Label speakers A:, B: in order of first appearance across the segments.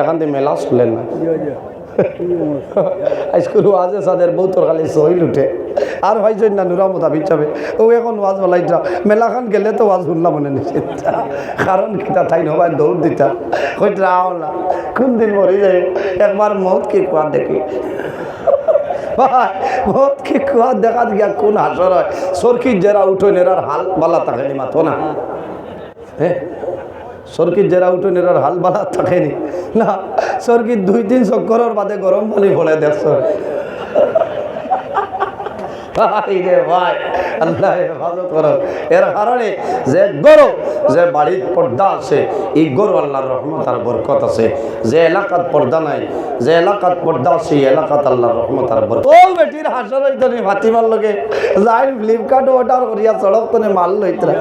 A: এখান থেকে মেলা শুনলেন না। স্কুল ওয়াজে সাদের বউ তোর খালি সহিল উঠে। আর ভাইছেন না নুরা মোতাবিক যাবে ও এখন ওয়াজ বলাইটা মেলাখান গেলে তো ওয়াজ শুনলাম মনে নিশ্চিত কারণ কিতা ঠাই নবাই দৌড় দিতা কইটা আও না, কোন দিন মরে যাই একবার মত কি কোয়া দেখি? মত কি কোয়া দেখা গিয়া কোন হাসর হয়? সরকির যারা উঠো নেরার হাল বালা তাকে মাথো না হ্যাঁ সরকির যারা উঠে নেরার হাল বালা থাকেনি। না, সরকির দুই তিন চক্করের বাদে গরম পানি ভরে দেখছ ভাই রে ভাই, আল্লাহ হেফাজত করো। এর কারণে যে গরু, যে বাড়ির পর্দা আছে, এই গরু আল্লাহর রহমত আর বরকত আছে। যে এলাকাত পর্দা নাই, যে এলাকাত পর্দা আছে, এই এলাকাত আল্লাহর রহমত আর বরকত। ও বেটির হাসর হইতো নি ফাতিমার লগে। যাই ফ্লিপকার্ট অর্ডার করিয়া সড়ক তনে মাল লইতরা।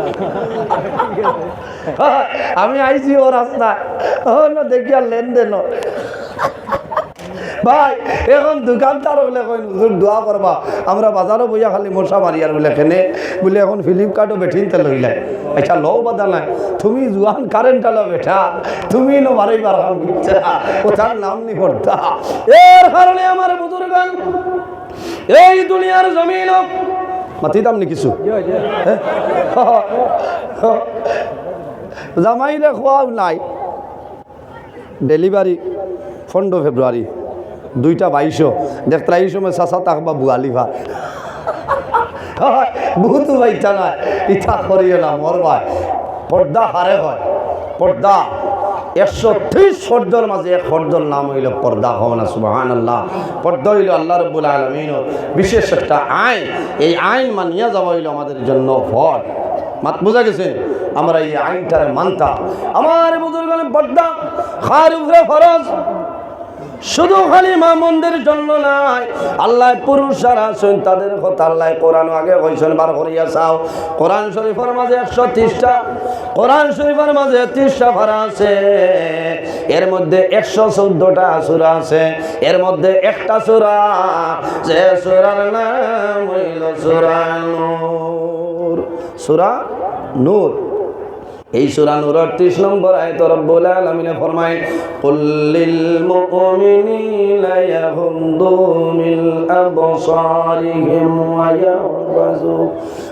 A: আমি আইছি ও রাস্তায়। না দেখিয়া লেনদেন ভাই এখন দোকানদার বলে দোয়া করবা। আমরা বাজারও বইয়া খালি মশা মারি আর বলে কেনে বলে এখন ফ্লিপকার্টও বেঠিনতে লইলাই আচ্ছা লও বাদা নাই। তুমি জুয়ান কারেন্ট আলো বেঠা তুমি নো মারাই বার কাম কোথার নাম নি করতা এর কারণে আমার বুজুর্গান এই দুনিয়ার জমিন মাতিতাম নি কিছু? জামাইরে খোয়াও নাই। ডেলিভারি পনেরো ফেব্রুয়ারি। দুইটা বাইশো। দেখতে এই সময় চাচা তাক বা বুয়ালি ভাই বহুতো বাইটা নাই ইটা করিও না, মর ভাই। পর্দা হারে হয়, পর্দা। একশো ত্রিশ শব্দর মাঝে এক শব্দর নাম হইল পর্দা হওয়া সুবাহান আল্লাহ পর্দা হইল আল্লাহ রব্বুল আলমিন। বিশেষ একটা আইন, এই আইন মানিয়া যাওয়া হইল আমাদের জন্য ফল। মাত, বোঝা গেছে? আমরা এই আইনটারে মানতাম। আমার বুজুর্গ পর্দা খার উপরে ফরজ। শুধু খালি মা মন্দির জন্য নাই। আল্লাহ পুরুষ যারা আছেন, তাদের কথা আল্লাহ কোরআন আগে কইছেন বার করিয়া চাও। কোরআন শরীফের মাঝে একশো ত্রিশটা, কোরআন শরীফের মাঝে ত্রিশটা ভাড়া আছে। এর মধ্যে একশো চোদ্দটা সুরা আছে। এর মধ্যে একটা সুরা যে সুরার নাম হইল সুরা নূর। সুরা নূর। এই সূরা নূর 38 নম্বর আয়াত রব্বুল আলামিন ফরমায় কুল্লিল মুমিনিনা ইয়াহুদ্দু মিন আবসারিহিম ওয়া ইয়াহফাজু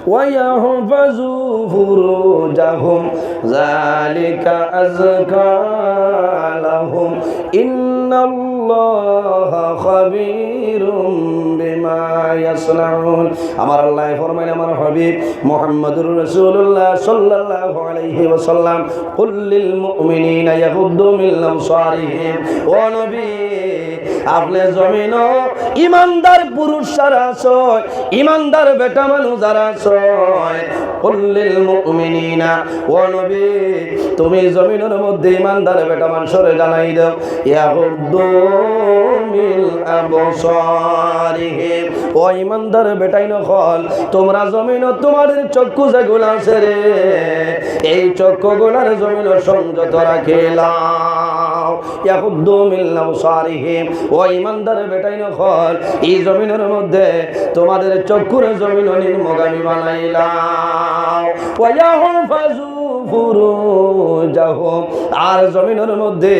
A: ওয়া ইয়াহফাজু ফুরুজাহুম, যালিকা ইন্নাল্লাহা আমার আল্লাহ আমার হাবিব মুহাম্মদুর রাসূলুল্লাহ সাল্লাল্লাহু আলাইহি ওয়াসাল্লাম কুল্লিল মুমিনিনা মিন আবসারিহিম। ও নবী, আপনি জমিন ইমানদার পুরুষ যারা আছে, ইমানদার বেটা মানুষ যারা আছে কুল্লিল নবী, তুমি জমিনের মধ্যে ইমানদার বেটা মানুষরে জানাই দাও। ইয়াগুদ্দু মিন আবসারিহিম। ও ইমানদার বেটাই নকল তোমরা জমিন তোমাদের চক্ষু যেগুলো আছে রে, এই চক্ষু গুলার জমিন সংযত রাখিলাম ইয়াকুদ্দু মিল্লাম সারিহিম ও ইমানদার বেটাই নকল এই জমিনের মধ্যে তোমাদের চক্ষুর জমিন নির্মগামী বানাইলাম ওয়াহুফাজু ফুরুজাহুম আর জমিনের মধ্যে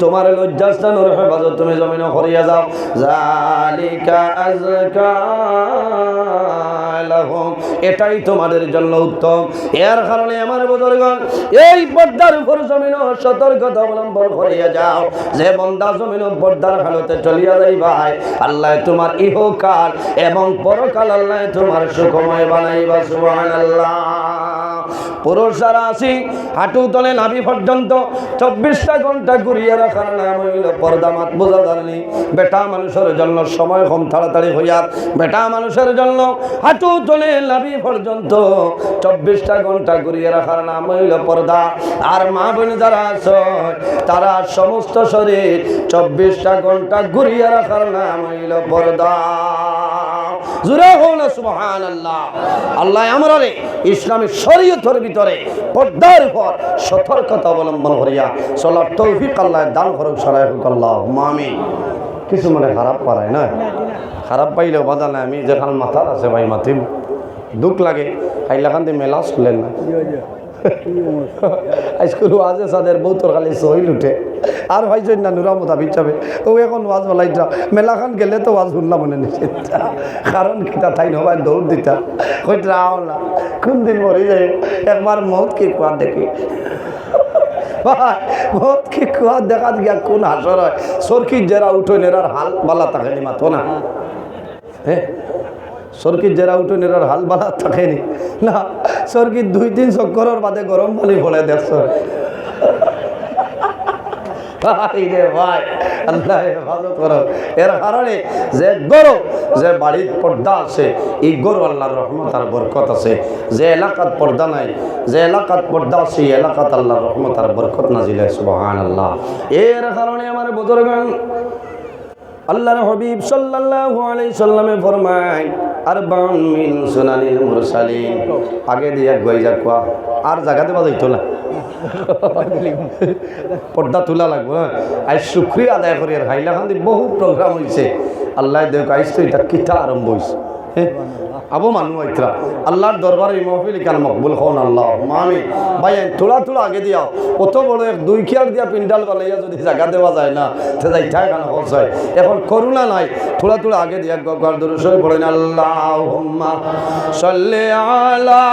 A: তোমার লজ্জাস্থানের হেফাজত তুমি জমিন করিয়া যাও। জালিকা এটাই তোমাদের জন্য উত্তম। এর কারণে আমার বুজুর্গণ, এই পর্দার উপর জমিন সতর্কতা অবলম্বন করিয়া যাও। যে বন্দা জমিন পর্দার হালতে চলিয়া যাই ভাই আল্লাহ তোমার ইহকাল এবং পরকাল আল্লাহ তোমার সুখময় বানাইবা, সুবহানাল্লাহ। পুরুষ আছি হাঁটু তলে নাভি পর্যন্ত চব্বিশটা ঘণ্টা ঘুরিয়ে রাখার নাম হইল পর্দা মাত বোঝা জানি বেটা মানুষের জন্য সময় কম তাড়াতাড়ি হইয়া, বেটা মানুষের জন্য হাঁটু তলে নাভি পর্যন্ত চব্বিশটা ঘণ্টা ঘুরিয়ে রাখার নাম হইল পর্দা। আর মা বোন যারা আছে, তারা সমস্ত শরীর চব্বিশটা ঘণ্টা ঘুরিয়ে রাখার নাম হইল পর্দা। জুড়ে না সুবহান আল্লাহ আল্লাহ আমরা রে ইসলামের শরীয়তের ভিতরে পর্দার উপর সতর্কতা অবলম্বন করিয়া চলার তৌফিক আল্লাহ দান করুক, সরাই হোক আল্লাহ। মামি কিছু মানে খারাপ পারায় না। খারাপ পাইলেও বাধা নাই, আমি যেখানে মাথার আছে ভাই মাতিম। দুঃখ লাগে খাইলাখান দিয়ে মেলা শুনলেন না। আজকাল ওয়াজে সাদের বউতর খালি সহিল উঠে আর ভাইজন না নুরা মোতা বিচাবে ও এখন ওয়াজ বলাইটা মেলাখান গেলে তো ওয়াজ শুনলাম মনে নিশ্চিত কারণ কিতা তাই নবাই দৌড় দিতা। কইটা আও না। কোন দিন মরে যায়। একবার মত কি কোয়া দেখি। ভাই মত কি কোয়া দেখা গিয়া কোন হাসর হয়। সরকির যারা উঠোন এরার হাল বালা নি মাতো না। হ্যাঁ? সরকির যারা উঠোন এরার হাল বালা থাকেনি। না সরকির দুই তিন চক্করের বাদে গরম পানি পড়ে দেখছ যে যে আছে আছে। যে এলাকাত নাই, যে এলাকাত আছে এলাকাত আল্লাহ আমার বুজুর্গান আল্লাহর হবিব সাল্লাল্লাহু আলাইহি সাল্লামে ফরমায় আর বাউন মিন সুনানিল মুরসালিন। আগে দিয়া গই যা কোয়া, আর জায়গাতে বাজাইতো না। পর্দা তোলা লাগবো হ্যাঁ। আজ শুক্রিয়া আদায় করি আর হাইলাকান্দি বহু প্রোগ্রাম হয়েছে আল্লাহ দেখ, আইস তো এটা কিতা আরম্ভ হয়েছে হ্যাঁ। আবো মানুষ আইতরা আল্লাহর দরবারে এই মহফিল কেন মকবুল হন আল্লাহ মামি ভাই তোলা তোলা আগে দিয়াও অত বড় এক দুই খেয়ার দিয়া পিন্ডাল বানাইয়া যদি জায়গা দেওয়া যায় না তো যাই ঠাই কেন খরচ হয় এখন করুণা নাই তোলা তোলা আগে দিয়া গর দরুসই পড়েন আল্লাহ সাল্লে আলা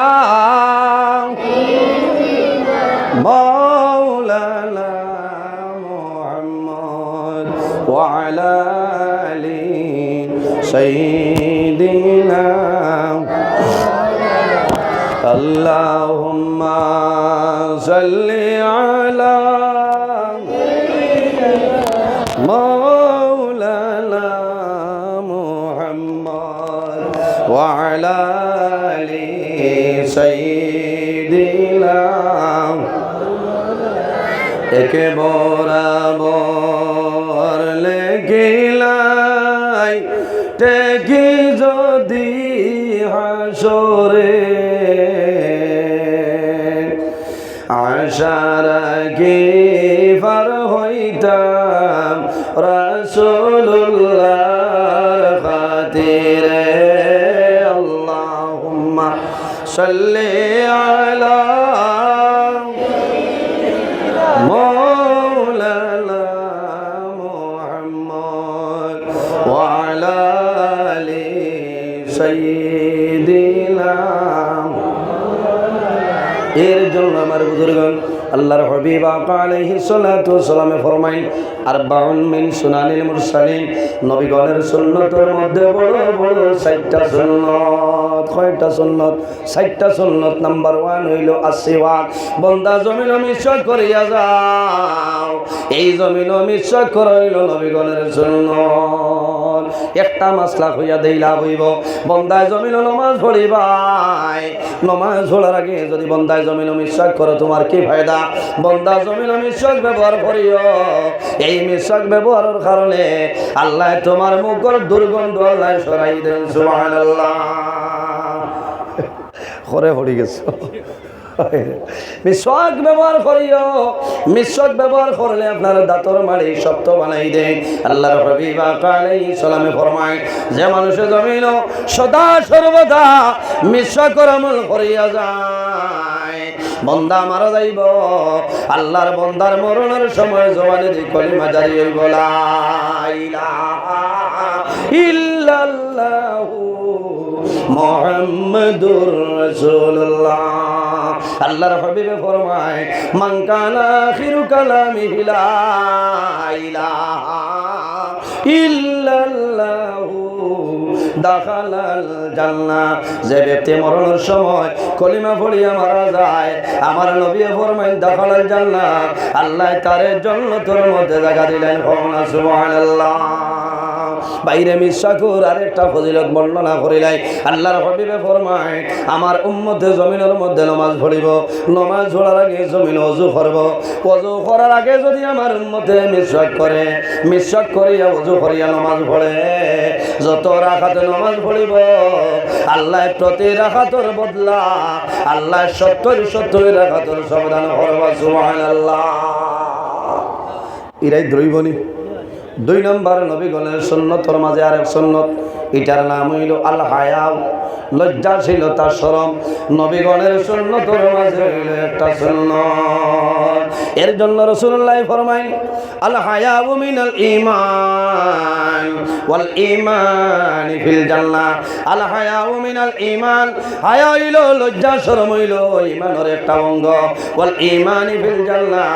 A: مولانا محمد وعلى آل سيدنا اللهم صل على مولانا محمد وعلى آل سيدنا একে বরাবর লেগিলাই টেকি যদি হাসরে আশার আগে পার হইতাম রাসূলুল্লাহর খাতিরে আল্লাহুম্মা সাল্লি আলা مولانا محمد وعلى آل سيدنا এর জন্য আমার বুজুর্গন আল্লাহর হবিব আলাইহি সাল্লাতু সালামে ফরমাইন আর বাউন মিন সুনানিল মুরসালিন, নবীগণের সুন্নতের মধ্যে বড় বড় সাইটটা সুন্নত। কয়টা সুন্নত? সাইটটা সুন্নত নাম্বার ওয়ান হইল আসিওয়াক বন্দা, জমিন মিশ্র করিয়া যাও। এই জমিন মিশ্র করাইল নবীগণের সুন্নত। একটা মাসলা হইয়া দেই লাভ হইব। বন্দায় জমিন নমাজ পড়িবাই নমাজ পড়ার আগে যদি বন্দায় জমিন মিশ্রাক করো, তোমার কি ফায়দা? বন্দা, জমিন মিশ্রাক ব্যবহার করিও। এই মিশ্রাক ব্যবহারের কারণে আল্লাহ তোমার মুখর দুর্গন্ধ আল্লাহ সরাই দেন, সুবহানাল্লাহ। করে পড়ি গেছো। মিশক ব্যবহার করিও, মিশক ব্যবহার করলে আপনার দাঁতর মারি শক্ত বানাই দেয়। কালাই সালামে ফরমায়, যে মানুষের জমিন সদা সর্বদা মিশকর আমল করিয়া যায়। বন্দা মারা যাইব, আল্লাহর বন্দার মরণের সময় জবানে দি কলিমা জারি হইব ইল্লাল্লাহু মুহাম্মাদুর আল্লাহর হাবিবে ফরমায়, মান কানা আখিরু কালামিহি লা ইলাহা ইল্লাল্লাহু দাখালাল যে ব্যক্তি মরণের সময় কলিমা পড়িয়া মারা যায়, আমার নবী ফরমায়, দাখালাল জান্নাহ। আল্লাহ তারে জান্নাতের মধ্যে জায়গা দিলেন সুবহানাল্লাহ। বাইরে মিশাকুর আরেকটা ফজিলত বর্ণনা করিলাই আল্লাহর হবিবে ফরমায়, আমার উম্মতে জমিনের মধ্যে নমাজ পড়িব। নমাজ পড়ার আগে জমিন অজু করব। অজু করার আগে যদি আমার উম্মতে মিশাক করে মিশাক করিয়া অজু করিয়া নমাজ পড়ে। যত রাখাতে নমাজ পড়িব, আল্লাহ প্রতি রাখাতর বদলা, আল্লাহ সত্তর সত্তর রাখাতর সমাধান করবা, সুবহানাল্লাহ। ইরাই দ্রৈবনী দুই নম্বর নবীগণের সুন্নতর মাঝে আরেক সুন্নত, এটার নাম হইল আল হায়াও লজ্জাশীলতা সরম নবীগণের সুন্নতর মাঝে হইল একটা সুন্নত। এর জন্য রসুল্লাহ ফরমাইন আল হায়াউ ঈমান ওয়াল ঈমান ফিল জান্নাহ। আল হায়াউ মিনাল হায়া হইল, লজ্জা শরম হইল, ঈমানের একটা অঙ্গ। ওয়াল ঈমান ফিল জান্নাহ।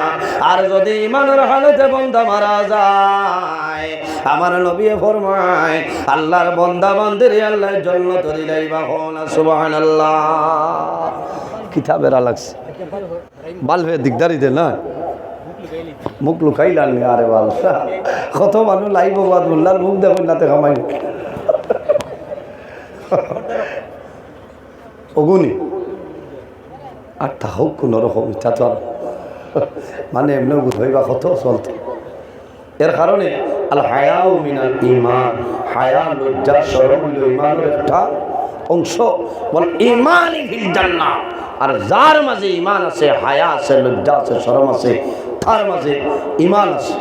A: আর যদি ঈমানের হালতে বন্ধা মারা যায় আমার নবী ফরমায়, আল্লাহর বন্দা বান্দির আল্লাহ জান্নাত দিলাইবা হনা সুবহানাল্লাহ। কিতাবের লাগছে বাল হয়ে দিকদারি দে না? মুখ লুকাই লালনি আরে বাল। কত মানুষ লাইব বাদ মোল্লার মুখ দেখুন নাতে খামাই অগুনি। আর তা হোক কোনো রকম ইচ্ছা তো মানে এমনি হইবা কত চলতো। এর কারণে আল হায়াও মিনাল ইমান হায়া লজ্জা সরম হইল ইমানের একটা অংশ। বল ইমানই ফিল জান্নাহ আর যার মাঝে ইমান আছে, হায়া আছে, লজ্জা আছে সরম আছে, তার মাঝে ইমান আছে।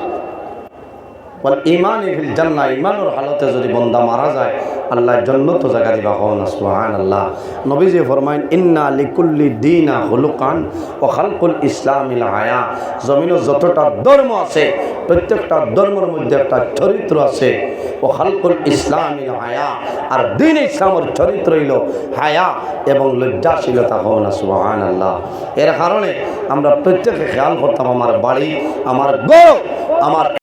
A: বল, ইমান ফিল জান্নাহ ইমানের হালতে যদি বন্দা মারা যায় আল্লাহ জন্নত জায়গা দিবা হন সুহান আল্লাহ নবীজি ফরমাইন, ইন্না লিকুল্লি দিনা হুলুকান ও খালকুল ইসলামিল হায়া জমিনের যতটা ধর্ম আছে, প্রত্যেকটা ধর্মের মধ্যে একটা চরিত্র আছে ও খালকুল ইসলামিল হায়া আর দিন ইসলামের চরিত্র হইল হায়া এবং লজ্জাশীলতা হন সুহান আল্লাহ এর কারণে আমরা প্রত্যেকে খেয়াল করতাম, আমার বাড়ি, আমার গৌরব আমার